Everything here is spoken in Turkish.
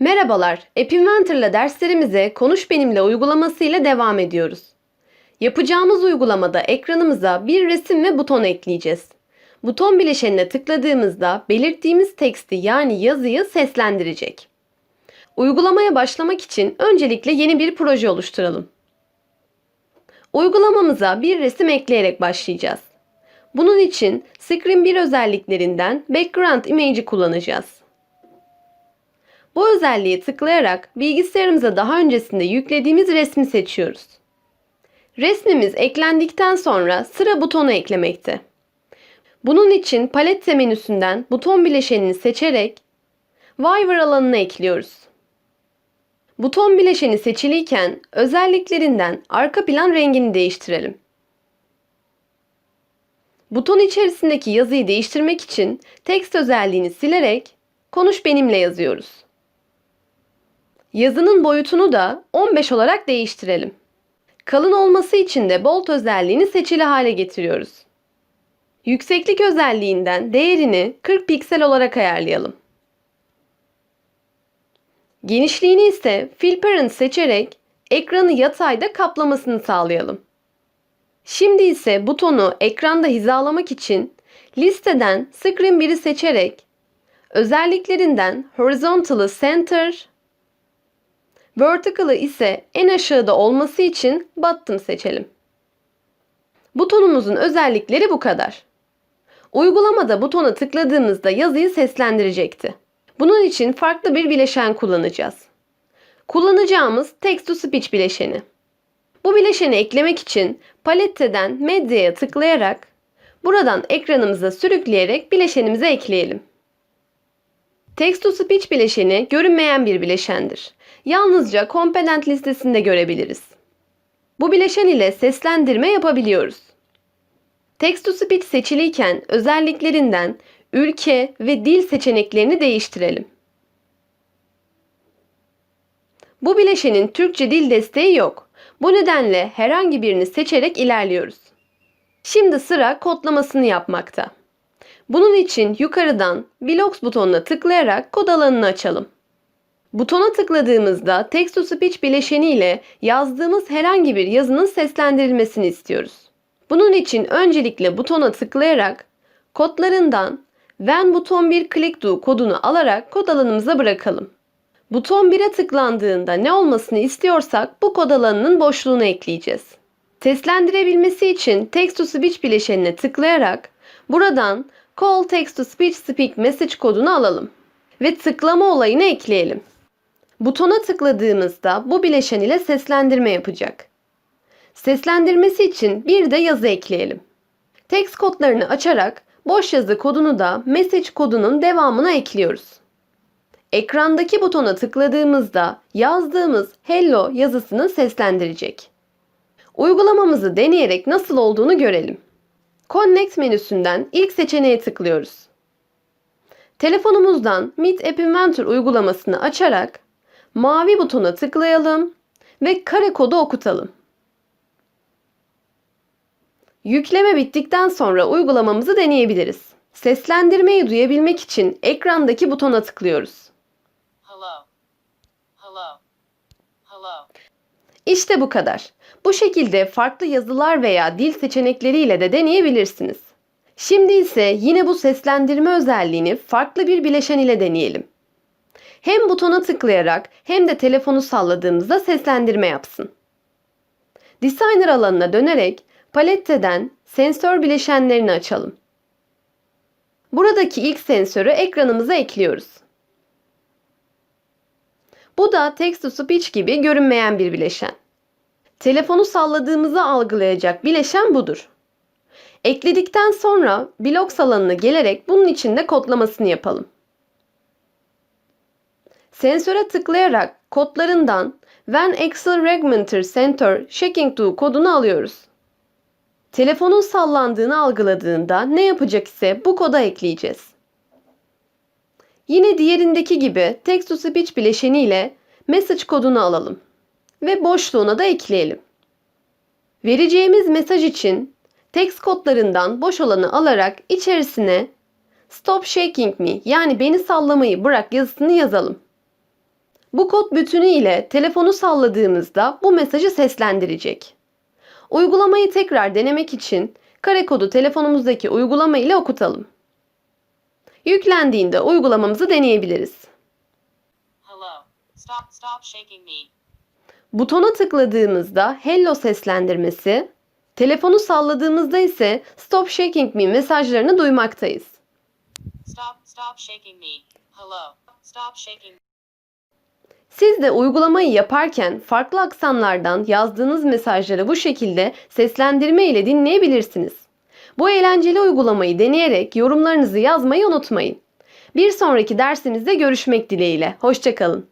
Merhabalar, App Inventor'la derslerimize Konuş Benimle uygulaması ile devam ediyoruz. Yapacağımız uygulamada ekranımıza bir resim ve buton ekleyeceğiz. Buton bileşenine tıkladığımızda belirttiğimiz teksti yani yazıyı seslendirecek. Uygulamaya başlamak için öncelikle yeni bir proje oluşturalım. Uygulamamıza bir resim ekleyerek başlayacağız. Bunun için Screen 1 özelliklerinden Background Image'i kullanacağız. Bu özelliği tıklayarak bilgisayarımıza daha öncesinde yüklediğimiz resmi seçiyoruz. Resmimiz eklendikten sonra sıra butonu eklemekte. Bunun için palette menüsünden buton bileşenini seçerek Waiver alanına ekliyoruz. Buton bileşeni seçiliyken özelliklerinden arka plan rengini değiştirelim. Buton içerisindeki yazıyı değiştirmek için text özelliğini silerek konuş benimle yazıyoruz. Yazının boyutunu da 15 olarak değiştirelim. Kalın olması için de bold özelliğini seçili hale getiriyoruz. Yükseklik özelliğinden değerini 40 piksel olarak ayarlayalım. Genişliğini ise Fill Parent seçerek ekranı yatayda kaplamasını sağlayalım. Şimdi ise butonu ekranda hizalamak için listeden Screen 1'i seçerek özelliklerinden Horizontal'ı Center, Vertical'ı ise en aşağıda olması için Bottom seçelim. Butonumuzun özellikleri bu kadar. Uygulamada butona tıkladığımızda yazıyı seslendirecekti. Bunun için farklı bir bileşen kullanacağız. Kullanacağımız Text to Speech bileşeni. Bu bileşeni eklemek için paletteden medyaya tıklayarak buradan ekranımıza sürükleyerek bileşenimize ekleyelim. Text to Speech bileşeni görünmeyen bir bileşendir. Yalnızca komponent listesinde görebiliriz. Bu bileşen ile seslendirme yapabiliyoruz. Text to Speech seçiliyken özelliklerinden ülke ve dil seçeneklerini değiştirelim. Bu bileşenin Türkçe dil desteği yok. Bu nedenle herhangi birini seçerek ilerliyoruz. Şimdi sıra kodlamasını yapmakta. Bunun için yukarıdan Blocks butonuna tıklayarak kod alanını açalım. Butona tıkladığımızda Text to Speech bileşeni ile yazdığımız herhangi bir yazının seslendirilmesini istiyoruz. Bunun için öncelikle butona tıklayarak kodlarından When buton 1 click do kodunu alarak kod alanımıza bırakalım. Buton 1'e tıklandığında ne olmasını istiyorsak bu kod alanının boşluğunu ekleyeceğiz. Seslendirebilmesi için Text to Speech bileşenine tıklayarak buradan Call Text to Speech Speak Message kodunu alalım ve tıklama olayını ekleyelim. Butona tıkladığımızda bu bileşen ile seslendirme yapacak. Seslendirmesi için bir de yazı ekleyelim. Text kodlarını açarak boş yazı kodunu da message kodunun devamına ekliyoruz. Ekrandaki butona tıkladığımızda yazdığımız hello yazısını seslendirecek. Uygulamamızı deneyerek nasıl olduğunu görelim. Connect menüsünden ilk seçeneğe tıklıyoruz. Telefonumuzdan Meet App Inventor uygulamasını açarak mavi butona tıklayalım ve kare kodu okutalım. Yükleme bittikten sonra uygulamamızı deneyebiliriz. Seslendirmeyi duyabilmek için ekrandaki butona tıklıyoruz. Hello. Hello. Hello. İşte bu kadar. Bu şekilde farklı yazılar veya dil seçenekleriyle de deneyebilirsiniz. Şimdi ise yine bu seslendirme özelliğini farklı bir bileşen ile deneyelim. Hem butona tıklayarak hem de telefonu salladığımızda seslendirme yapsın. Designer alanına dönerek paletteden sensör bileşenlerini açalım. Buradaki ilk sensörü ekranımıza ekliyoruz. Bu da text to speech gibi görünmeyen bir bileşen. Telefonu salladığımızı algılayacak bileşen budur. Ekledikten sonra blocks alanına gelerek bunun içinde kodlamasını yapalım. Sensöre tıklayarak kodlarından When Accelerometer Center Shaking to kodunu alıyoruz. Telefonun sallandığını algıladığında ne yapacak ise bu koda ekleyeceğiz. Yine diğerindeki gibi text to speech bileşeni ile message kodunu alalım ve boşluğuna da ekleyelim. Vereceğimiz mesaj için text kodlarından boş olanı alarak içerisine Stop shaking me yani beni sallamayı bırak yazısını yazalım. Bu kod bütünü ile telefonu salladığımızda bu mesajı seslendirecek. Uygulamayı tekrar denemek için kare kodu telefonumuzdaki uygulama ile okutalım. Yüklendiğinde uygulamamızı deneyebiliriz. Hello. Stop, stop shaking me. Butona tıkladığımızda Hello seslendirmesi, telefonu salladığımızda ise Stop Shaking Me mesajlarını duymaktayız. Stop, stop shaking me. Hello. Stop shaking Siz de uygulamayı yaparken farklı aksanlardan yazdığınız mesajları bu şekilde seslendirme ile dinleyebilirsiniz. Bu eğlenceli uygulamayı deneyerek yorumlarınızı yazmayı unutmayın. Bir sonraki dersimizde görüşmek dileğiyle. Hoşçakalın.